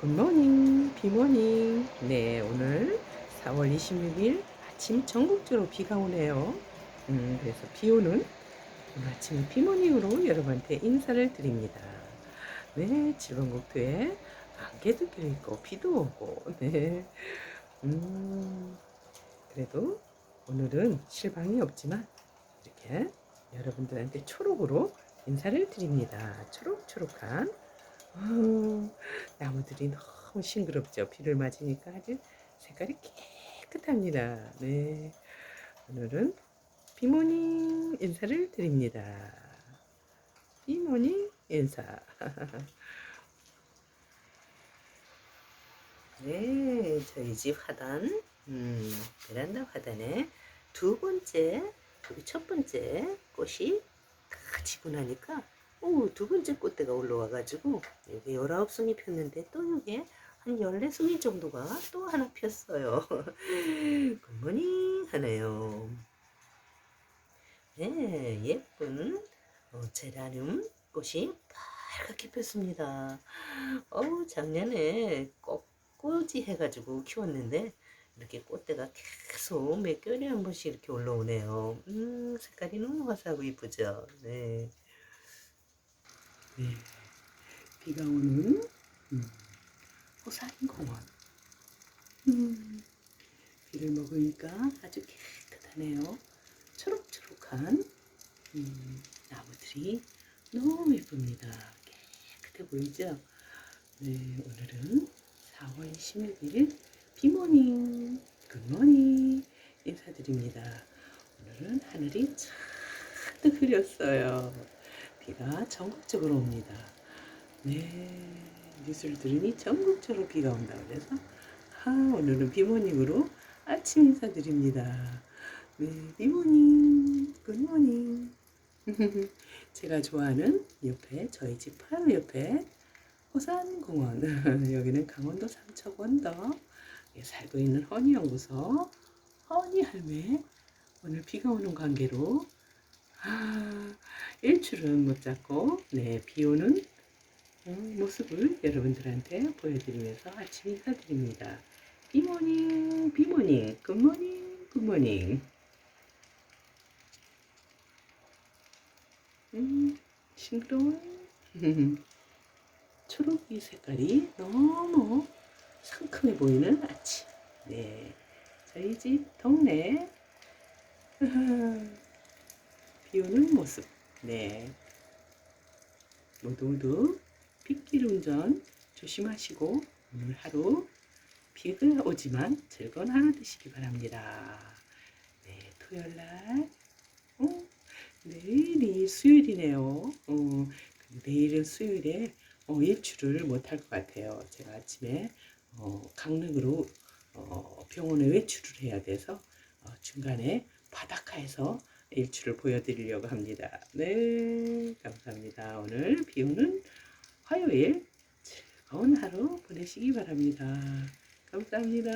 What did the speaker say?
굿모닝, 비모닝. 네, 오늘 4월 26일 아침 전국적으로 비가 오네요. 음, 그래서 비 오는 오늘 아침 비모닝으로 여러분한테 인사를 드립니다. 네, 지방국토에 안개도 껴있고 비도 오고, 네. 음, 그래도 오늘은 실방이 없지만 이렇게 여러분들한테 초록으로 인사를 드립니다. 초록초록한 어, 나무들이 너무 싱그럽죠. 비를 맞으니까 아주 색깔이 깨끗합니다. 네. 오늘은 비모닝 인사를 드립니다. 비모닝 인사. 네, 저희 집 화단, 음, 베란다 화단에 두 번째, 여기 첫 번째 꽃이 다 지고 나니까 오, 두 번째 꽃대가 올라와가지고 여기 19송이 폈는데 또 여기에 한 14송이 정도가 또 하나 폈어요. 굿모닝 하네요. 네, 예쁜 어, 제라늄 꽃이 빨갛게 폈습니다. 어우, 작년에 꽃꽂이 해가지고 키웠는데 이렇게 꽃대가 계속 몇 개월에 한 번씩 이렇게 올라오네요. 음, 색깔이 너무 화사하고 이쁘죠? 네. 네, 비가 오는 음, 호산공원. 음, 비를 먹으니까 아주 깨끗하네요. 초록초록한 음, 나무들이 너무 예쁩니다. 깨끗해 보이죠? 네, 오늘은 4월 16일 비모닝, 굿모닝 인사드립니다. 오늘은 하늘이 잔뜩 흐렸어요. 비가 전국적으로 옵니다. 네, 뉴스를 들으니 전국적으로 비가 온다 그래서 아, 오늘은 비모닝으로 아침 인사드립니다. 네, 비모닝, 굿모닝. 제가 좋아하는 옆에 저희 집 바로 옆에 호산공원 여기는 강원도 삼척원더 살고 있는 허니연구소 허니 할매 오늘 비가 오는 관계로 아, 일출은 못 잡고 네, 비 오는 음, 모습을 여러분들한테 보여드리면서 아침 인사드립니다. 비모닝, 비모닝, 굿모닝, 굿모닝. 음, 싱그러운 초록이 색깔이 너무 상큼해 보이는 아침. 네, 저희 집 동네 비 오는 모습. 네. 모두 모두 빗길 운전 조심하시고 오늘 하루 비가 오지만 즐거운 하루 되시기 바랍니다. 네, 토요일 날, 어, 내일이 수요일이네요. 어, 내일은 수요일에 어, 일출을 못할 것 같아요. 제가 아침에 어, 강릉으로 어, 병원에 외출을 해야 돼서 어, 중간에 바닷가에서 일출을 보여드리려고 합니다. 네, 감사합니다. 오늘 비 오는 화요일 즐거운 하루 보내시기 바랍니다. 감사합니다.